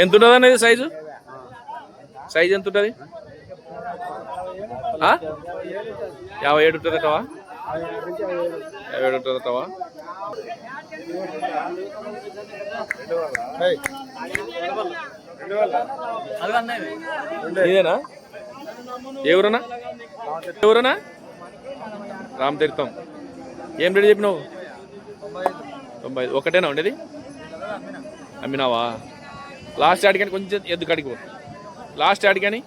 ఎంత ఉంటుంది అనేది సైజు సైజు ఎంత ఉంటుంది? యాభై ఏడు ఉంటుందటవా యాభై ఏడు ఉంటుందటవా ఇదేనా? ఎవరన్నా? ఎవరన్నా? రామతీర్థం ఏం రేటు చెప్పినావు? తొంభై ఒకటేనా ఉండేది? అమ్మినావా? లాస్ట్ ఆడికని కొంచెం ఎద్దు కడిగి పో. లాస్ట్ ఆడికని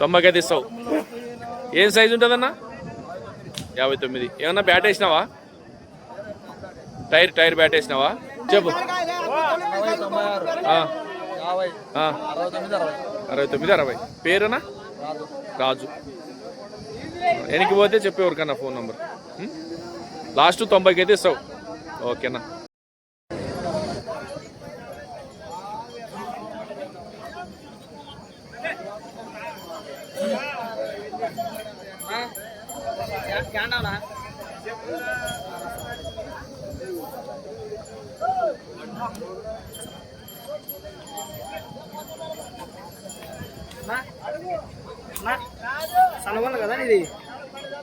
తొంభైకి అయితే ఇస్తావు ఏం సైజు ఉంటుందన్నా? యాభై తొమ్మిది. ఏమన్నా బ్యాట్ వేసినావా? టైర్ టైర్ బ్యాట్ వేసినావా? చెప్పు. అరవై తొమ్మిది అరవై. పేరునా రాజు. వెనక్కి పోతే చెప్పేవారు కన్నా ఫోన్ నంబర్ లాస్ట్ తొంభైకి అయితే ఇస్తావు ఓకేనా?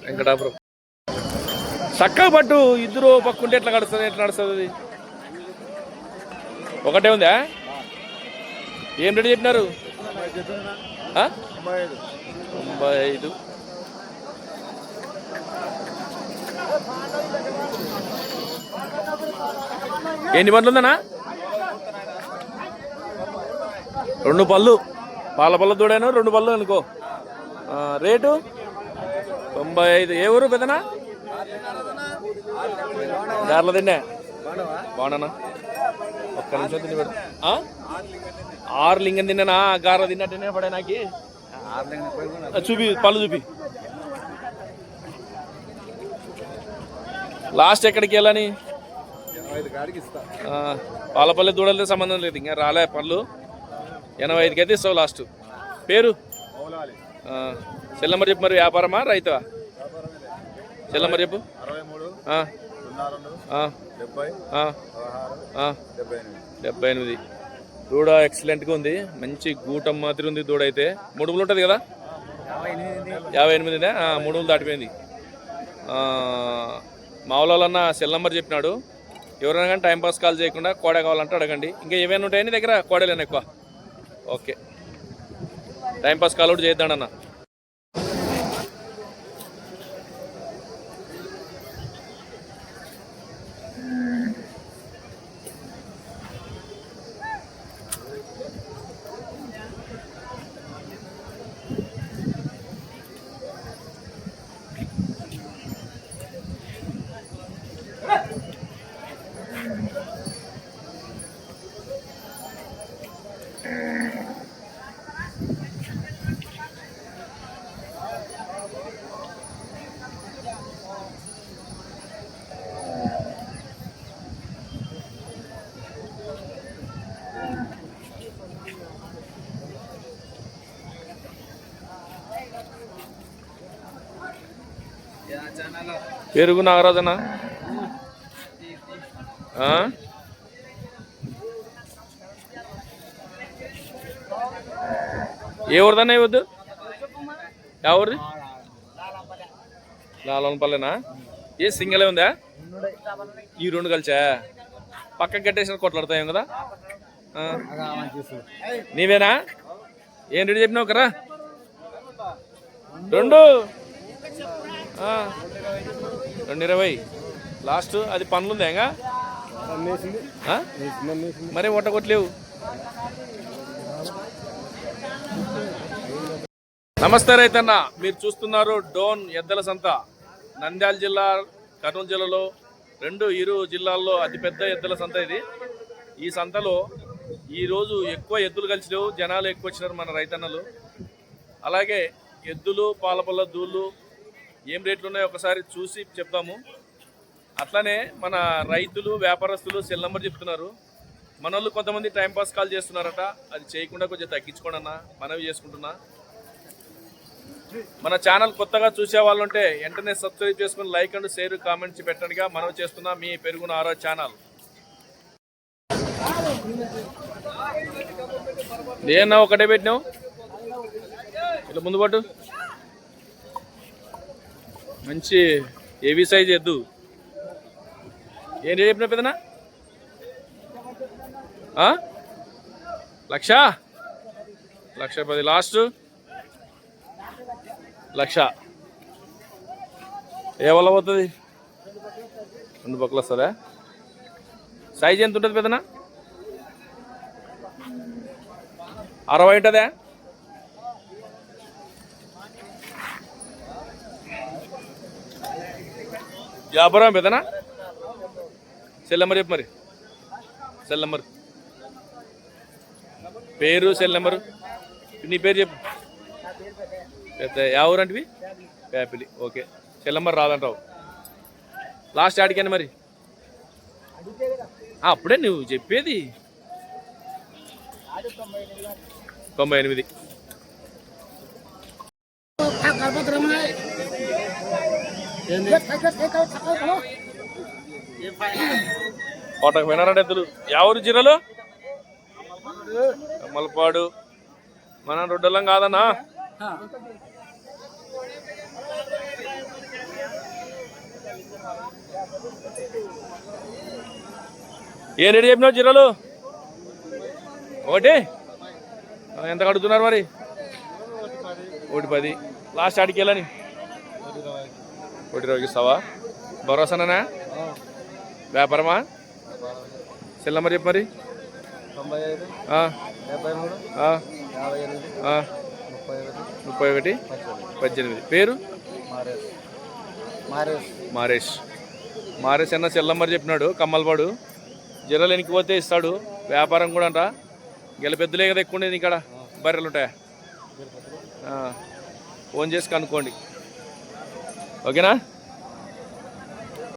వెంకటాపురం. చక్కగా పట్టు ఇద్దరు పక్కుంటే ఎట్లా నడుస్తుంది ఎట్లా నడుస్తుంది? ఒకటే ఉందా? ఏం రెడీ చెప్పినారు? ఆ? తొంభై ఐదు. ఎన్ని పళ్ళు ఉందనా రెండు పళ్ళు. పాల పళ్ళు దూడాను రెండు పళ్ళు అనుకో. రేటు? తొంభై ఐదు. ఏ ఊరు పెదనా గార్ల తిన్నా. బాగున్నానా? ఒక్క నిమిషం తిని పెడు? ఆరు లింగం తిన్నానా? గార్ల తిన్నట్టు పడే నాకి. చూపి పళ్ళు చూపి. లాస్ట్ ఎక్కడికి వెళ్ళని? పాలపల్లి దూడలతో సంబంధం లేదు ఇంకా రాలే పళ్ళు ఎనభై ఐదుకి అయితే ఇస్తావు లాస్ట్. పేరు? సెల్ నెంబర్ చెప్పు మరి వ్యాపారమా రైతా సెల్ నెంబర్ చెప్పు. డెబ్బై ఎనిమిది. దూడ ఎక్సలెంట్గా ఉంది మంచి గూటం మాదిరి ఉంది దూడ అయితే. మూడుములు ఉంటుంది కదా? యాభై ఎనిమిదినే? ఆ, మూడుములు దాటిపోయింది. మావులన్న వాళ్ళన్న సెల్ నెంబర్ చెప్పినాడు. ఎవరైనా కానీ టైంపాస్ కాల్ చేయకుండా కోడ కావాలంటే అడగండి. ఇంకా ఏమైనా ఉంటాయని దగ్గర? కోడలేనా ఎక్కువ? ఓకే. టైంపాస్ కాల్ కూడా చేద్దాడన్న పెరుగు నాగరాజన ఏ ఊరిదన్నా వద్దు? ఎవరిది లాలనపల్లెనా ఏ సింగలే ఉందా? ఈ రెండు కలిసా? పక్కకి కట్టేసిన కొట్లాడతాయి కదా? నీవేనా? ఏం రెడీ చెప్పినావు కరా రెండు. రెండు ఇరవై. లాస్ట్ అది పనులు ఉందా ఇంకా? మరి ఒట్టగొట్టలేవు నమస్తే రైతన్న. మీరు చూస్తున్నారు డోన్ ఎద్దల సంత. నంద్యాల జిల్లా కర్నూలు జిల్లాలో రెండు ఇరు జిల్లాల్లో అతిపెద్ద ఎద్దుల సంత ఇది. ఈ సంతలో ఈరోజు ఎక్కువ ఎద్దులు కలిసిలేవు జనాలు ఎక్కువ వచ్చినారు మన రైతన్నలు. అలాగే ఎద్దులు పాలపల్ల దూళ్ళు ఏం రేట్లు ఉన్నాయో ఒకసారి చూసి చెప్తాము అట్లనే మన రైతులు వ్యాపారస్తులు సెల్ నెంబర్ చెప్తున్నారు. మన వాళ్ళు కొంతమంది టైంపాస్ కాల్ చేస్తున్నారట. అది చేయకుండా కొంచెం తగ్గించుకోండి అన్న మనవి చేసుకుంటున్నా. మన ఛానల్ కొత్తగా చూసే వాళ్ళు ఉంటే వెంటనే సబ్స్క్రైబ్ చేసుకుని లైక్ అండ్ షేర్ కామెంట్స్ పెట్టండిగా. మనం చేస్తున్నా మీ పెరుగున ఆరో ఛానల్. ఏమన్నా ఒకటే పెట్టినావు. ఇట్లా ముందు పట్టు. మంచి ఏవి సైజ్ ఎద్దు? ఏం రేట్ చెప్పిన పెదనా లక్ష? లక్ష పది లాస్ట్? లక్ష. ఏ వల్ల పోతుంది? రెండు పక్కలు వస్తుందా? సైజ్ ఎంత ఉంటుంది పెదనా? అరవై ఉంటుందా? యాభై రూపాయ పెద్దనా? సెల్ నెంబర్ చెప్పు మరి. Cell number. పేరు సెల్ నెంబరు. నీ పేరు చెప్పు. పెద్ద యా ఊరంటివి ప్యాపిలి ఓకే. సెల్ నెంబర్ రాదంటావు. లాస్ట్ ఆడికాను మరి? అప్పుడే నువ్వు చెప్పేది. తొంభై ఎనిమిది. కోటకు వినారంటే ఎద్దులు ఎవరు జిరలు కమ్మలపాడు మన రొడ్డలం కాదన్నా? ఏ రేటు చెప్పినావు జిరలు ఒకటి? ఎంత కడుగుతున్నారు మరి? ఒకటి పది. లాస్ట్ ఆడికి వెళ్ళని? ఒకటి రోజు ఇస్తావా భరోసానా వ్యాపారమా? సెల్ నెంబర్ చెప్పు మరి. ముప్పై ఒకటి పద్దెనిమిది. పేరు? మారేష్. మారేష్. అన్న సెల్ నెంబర్ చెప్పినాడు కమ్మలపాడు. జిరలు వెనక్కి పోతే ఇస్తాడు వ్యాపారం కూడా అంట. గెల పెద్దలే కదా ఎక్కువ ఉండేది ఇక్కడ బర్రెలు ఉంటాయా? ఫోన్ చేసి కనుక్కోండి. ఓకేనా?